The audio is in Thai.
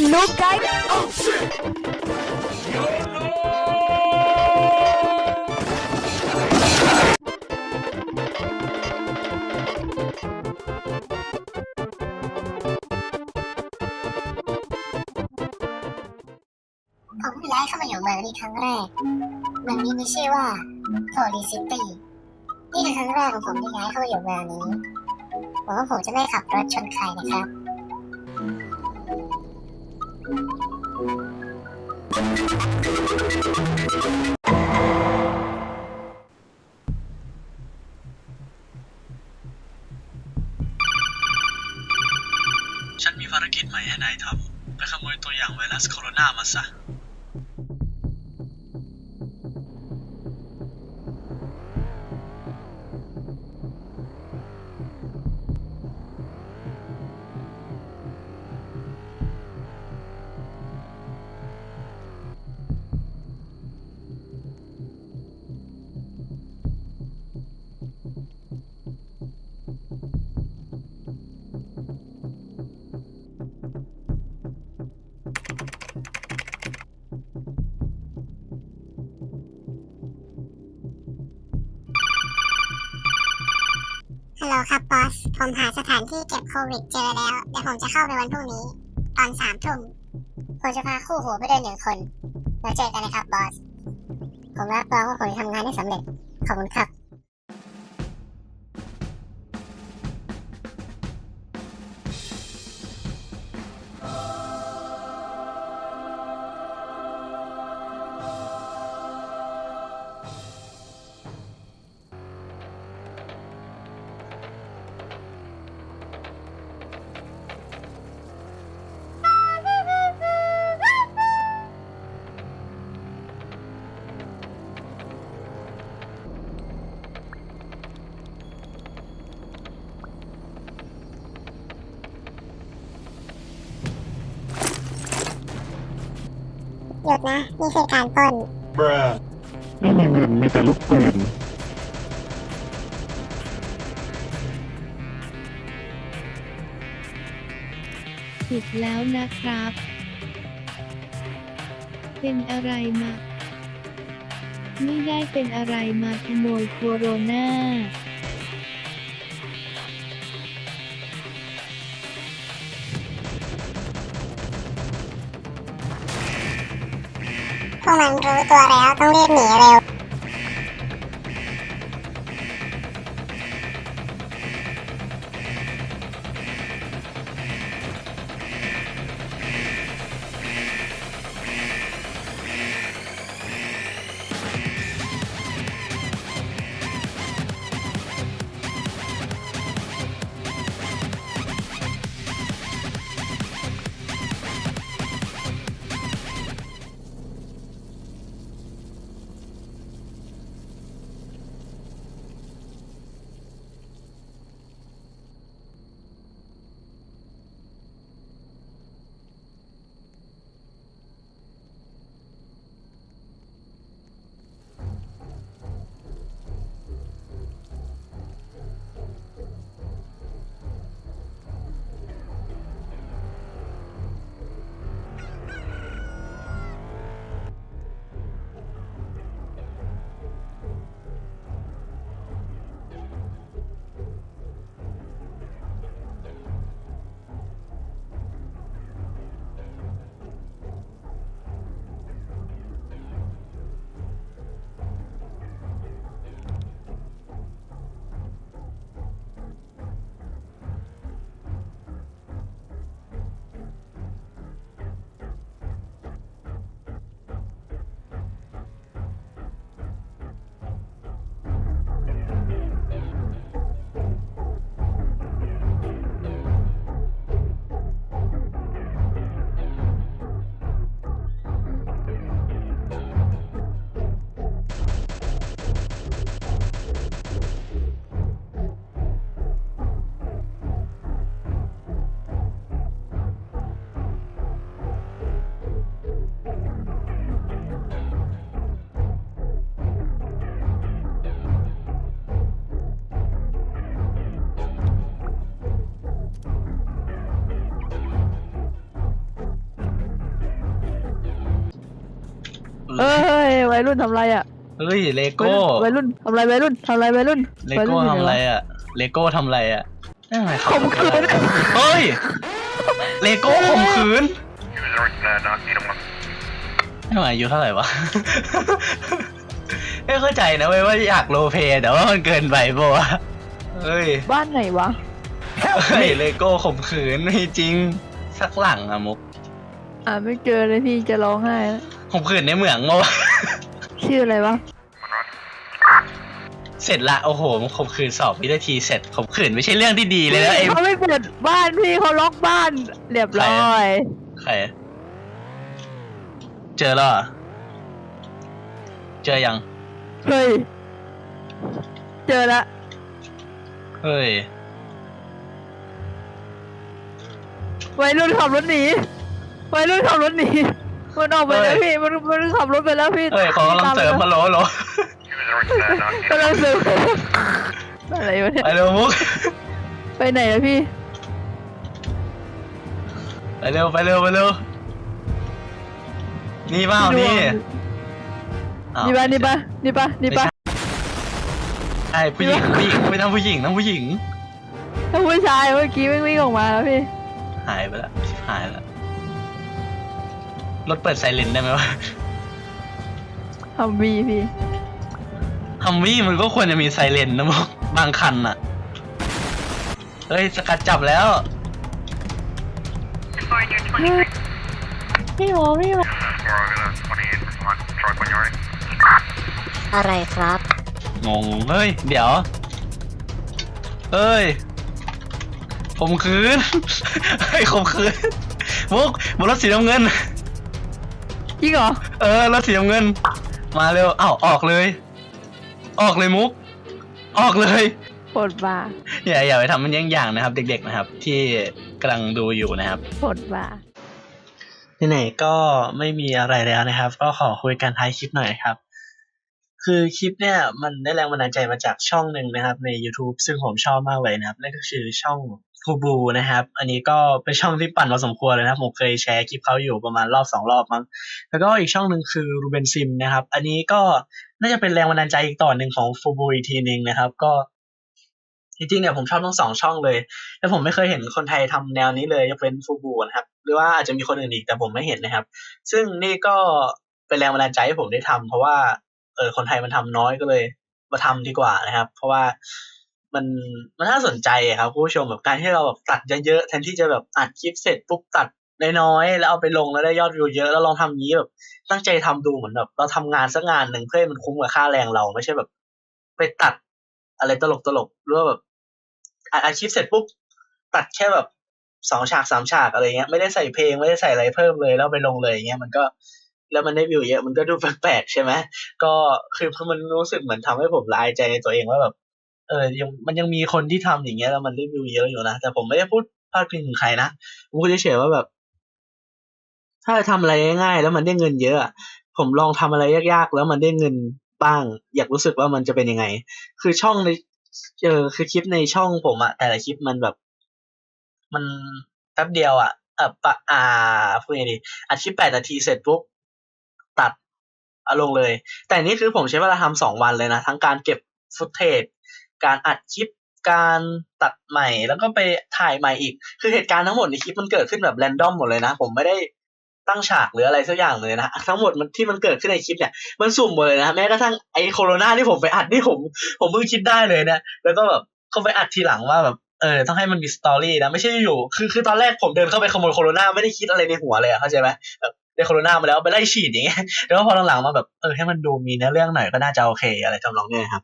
no guy ผมย้ายเข้ามาอยู่เมืองนี้ครั้งแรกเมืองนี้มีชื่อว่าโทลีซิตี้นี่คือครั้งแรกของผมที่ย้ายเข้ามาอยู่เมืองนี้หวังว่าผมจะไม่ขับรถชนใครนะครับ ฉันมีภารกิจใหม่ให้นายทำ ไปขโมยตัวอย่างไวรัสโคโรนามาซะ ลโหลครับบอส ผมหาสถานที่เก็บโควิดเจอแล้ว เดี๋ยวผมจะเข้าไปวันพรุ่งนี้ ตอนสามทุ่มผมจะพาคู่หูไปเดินหนึ่งคน แล้วเจอกันนะครับบอส ผมรับรองว่าผมจะทำงานได้สำเร็จ ขอบคุณครับ ดนะ นี่คือการปล้นไม่มีเงินมีแต่ลูกปืนผิดแล้วนะครับ เป็นอะไรมา ไม่ได้เป็นอะไรมาขโมยโคโรนา พวกมันรู้ตัวแล้วต้องรีบหนีเร็ว วัยรุ่นทำไรอะเฮ้ยเลวัยโก้รุ่นวัยรุ่นทำไรวัยรุ่นทำไรวัยรุ่นเลวัยโก้รุ่นทำอะไรยู่หนวอะเลโก้ทำอะไรอะเอ้ยทำไมเขาข่มขืนเฮ้ยเลโก้ข่มขืนไม่ไหวอายุเท่าไหร่วะไม่เข้าใจนะเว้ยว่าอยากโรลเพลย์แต่ว่ามันเกินไปปะวะเฮ้ยบ้านไหนวะเฮ้ยเลโก้ข่มขืนไม่จริงสักหลังอะมุกอ่าไม่เจอเลยพี่จะร้องไห้แล้วข่มขืนในเหมืองมาวะ ชื่ออะไรวะ เสร็จละ โอ้โหมันข่มขืนสอบวินาทีเสร็จข่มขืนไม่ใช่เรื่องที่ดีเลยนะไอ้ เขาไม่เปิดบ้านพี่เขาล็อกบ้านเรียบร้อย ใครอะเจอแล้วเหรอเจอยัง เฮ้ย เจอละเฮ้ย วัยรุ่นขับรถหนีวัยรุ่นขับรถหนี มันออกไปแล้วพี่ มันมันขับรถไปแล้วพี่เฮ้ยเขากำลังเสริมตาฮัลโหลฮัลโหล กำลังเสริมอะไรวะเนี่ยไปเร็วมุกไปไหนอะพี่ ไปเร็วไปเร็วไปเร็วนี่เปล่านี่อ้าวนี่ปะนี่ปะนี่ปะนี่ปะใช่ผู้หญิงผู้หญิงไม่ต้องผู้หญิงต้องผู้หญิง ถ้าผู้ชายเมื่อกี้วิ่งวิ่งออกมาแล้วพี่ หายไปแล้วชิบหายแล้ว รถเปิดไซเรนได้ไหมวะทำวีพี่ ฮัมวี่มันก็ควรจะมีไซเรนนะมุกบางคันอะเฮ้ยสกัดจับแล้ว พี่หมอพี่หมออะไรครับ งงเฮ้ย เดี๋ยว เฮ้ยข่มขืน เฮ้ยข่มขืนมุกบนรถสีน้ำเงิน จริงเหรอ เออรถสีน้ำเงิน มาเร็วอ้าวออกเลย ออกเลยมุก ออกเลยโหดบ่าอย่าอย่าไปทำมันยังอย่างนะครับ เด็ก ๆนะครับ ที่กำลังดูอยู่นะครับโหดบ่าไหนๆก็ไม่มีอะไรแล้วนะครับ ก็ขอคุยกันท้ายคลิปหน่อยครับ คือคลิปเนี่ยมันได้แรงบันดาลใจมาจากช่องหนึ่งนะครับ ใน YouTube ซึ่งผมชอบมากเลยนะครับนั่นก็คือช่อง ฟูบูนะครับ อันนี้ก็เป็นช่องที่ปั่นมาสมควรเลยนะครับผมเคยแชร์คลิปเขาอยู่ประมาณรอบสองรอบมั้งแล้วก็อีกช่องหนึ่งคือรูเบนซิมนะครับ อันนี้ก็น่าจะเป็นแรงบันดาลใจอีกต่อหนึ่งของฟูบูอีกทีหนึ่งนะครับ ก็จริงๆเนี่ยผมชอบทั้งสองช่องเลย แต่ผมไม่เคยเห็นคนไทยทำแนวนี้เลยยกเว้นฟูบูนะครับ หรือว่าอาจจะมีคนอื่นอีกแต่ผมไม่เห็นนะครับ ซึ่งนี่ก็เป็นแรงบันดาลใจให้ผมได้ทำเพราะว่าเออคนไทยมันทำน้อยก็เลยมาทำดีกว่านะครับ เพราะว่า มันมันน่าสนใจครับผู้ชมแบบการที่เราแบบตัดเยอะๆแทนที่จะแบบอัดคลิปเสร็จปุ๊บตัดน้อยๆแล้วเอาไปลงแล้วได้ยอดวิวเยอะแล้วลองทำอย่างนี้แบบ ตั้งใจทำดูเหมือนแบบเราทำงานสักงานหนึ่งเพื่อให้มันคุ้มกับค่าแรงเราไม่ใช่แบบ ไปตัดอะไรตลกๆหรือว่าแบบอัดคลิปเสร็จปุ๊บตัดแค่แบบสองฉากสามฉากอะไรเงี้ยไม่ได้ใส่เพลงไม่ได้ใส่อะไรเพิ่มเลยแล้วไปลงเลยอย่างเงี้ยมันก็แล้วมันได้วิวเยอะมันก็ดูแปลกๆใช่ไหมก็คือมันรู้สึกเหมือนทำให้ผมลายใจในตัวเองว่าแบบ เออยังมันยังมีคนที่ทำอย่างเงี้ยแล้วมันได้วิวเยอะอยู่นะ แต่ผมไม่ได้พูดพาดพิงถึงใครนะผมก็เฉยๆว่าแบบ ถ้าทำอะไรง่ายๆแล้วมันได้เงินเยอะผมลองทำอะไรยากๆ แล้วมันได้เงินบ้าง อยากรู้สึกว่ามันจะเป็นยังไง คือช่องในเออคือคลิปในช่องผมอะแต่ละคลิปมันแบบ มันแป๊บเดียวอะเออปะอ่าพูดยังไงดีอัดคลิปแปดนาทีเสร็จปุ๊บตัดเอาลงเลย แต่นี่คือผมใช้เวลาทำสองวันเลยนะ ทั้งการเก็บฟุตเทจ การอัดคลิปการตัดใหม่แล้วก็ไปถ่ายใหม่อีก คือเหตุการณ์ทั้งหมดในคลิปมันเกิดขึ้นแบบแรนดอมหมดเลยนะ ผมไม่ได้ตั้งฉากหรืออะไรสักอย่างเลยนะทั้งหมดมันที่มันเกิดขึ้นในคลิปเนี่ยมันสุ่มหมดเลยนะแม้กระทั่งไอ้โคโรนาที่ผมไปอัดนี่ผม ผมเพิ่งคิดได้เลยนะแล้วก็แบบเขาไปอัดทีหลังว่าแบบเออต้องให้มันมีสตอรี่นะไม่ใช่อยู่คือคือตอนแรกผมเดินเข้าไปขโมยโคโรนาไม่ได้คิดอะไรในหัวเลยอะเข้าใจไหมแบบได้โคโรนามาแล้วไปไล่ฉีดอย่างเงี้ยแล้วพอหลังๆมาแบบเออให้มันดูมีเนื้อเรื่องหน่อยก็น่าจะโอเค อะไรทำนองเนี้ยครับ